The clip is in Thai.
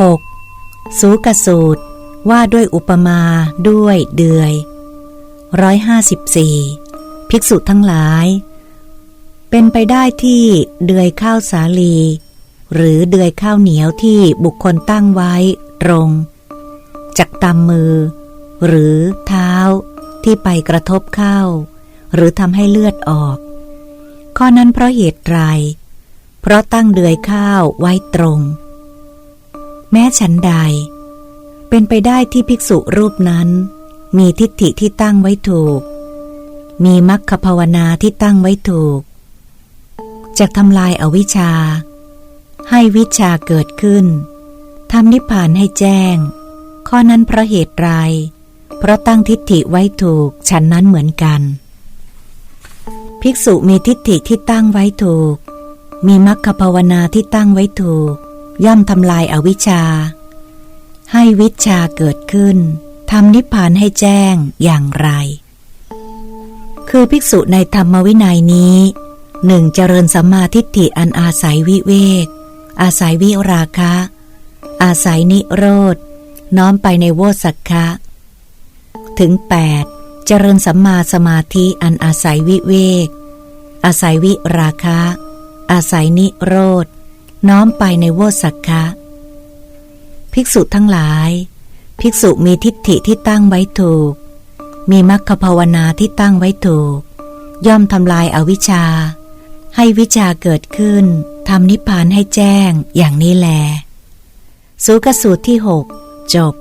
6. สูกสูตร ว่าด้วยอุปมาด้วยเดือยร้อยห้าสิบสี่ภิกษุทั้งหลาย เป็นไปได้ที่เดือยข้าวสาลี หรือเดือยข้าวเหนียวที่บุคคลตั้งไว้ตรง จากตำมือ หรือเท้าที่ไปกระทบเข้า หรือทำให้เลือดออก ข้อนั้นเพราะเหตุไรเพราะตั้งเดือยข้าวไว้ตรง แม้ฉันใด เป็นไปได้ที่ภิกษุรูปนั้น มีทิฏฐิที่ตั้งไว้ถูก มีมัคคภาวนาที่ตั้งไว้ถูกจะทำลายอาวิชชา ให้วิชาเกิดขึ้นทำนิพพานให้แจ้ง ข้อนั้นเพราะเหตุไร เพราะตั้งทิฏฐิไว้ถูกฉันนั้นเหมือนกัน ภิกษุมีทิฏฐิที่ตั้งไว้ถูก มีมัคคภาวนาที่ตั้งไว้ถูก ย่อมทำลายอาวิชชา ให้วิชาเกิดขึ้นทำนิพพานให้แจ้งอย่างไร คือภิกษุในธรรมวินัยนี้หนึ่งเจริญสัมมาทิฏฐิอันอาศัยวิเวก อาศัยวิราคะ อาศัยนิโรธ น้อมไปในโวสักคะ ถึง 8. เจริญสัมมาสมาธิอันอาศัยวิเวก อาศัยวิราคะ อาศัยนิโรธ น้อมไปในโวสักคะภิกษุทั้งหลาย ภิกษุมีทิฏฐิที่ตั้งไว้ถูก มีมรรคภาวนาที่ตั้งไว้ถูก ย่อมทำลายอาวิชชา ให้วิชาเกิดขึ้นทำนิพพานให้แจ้งอย่างนี้แลสูกสูตรที่หกจบ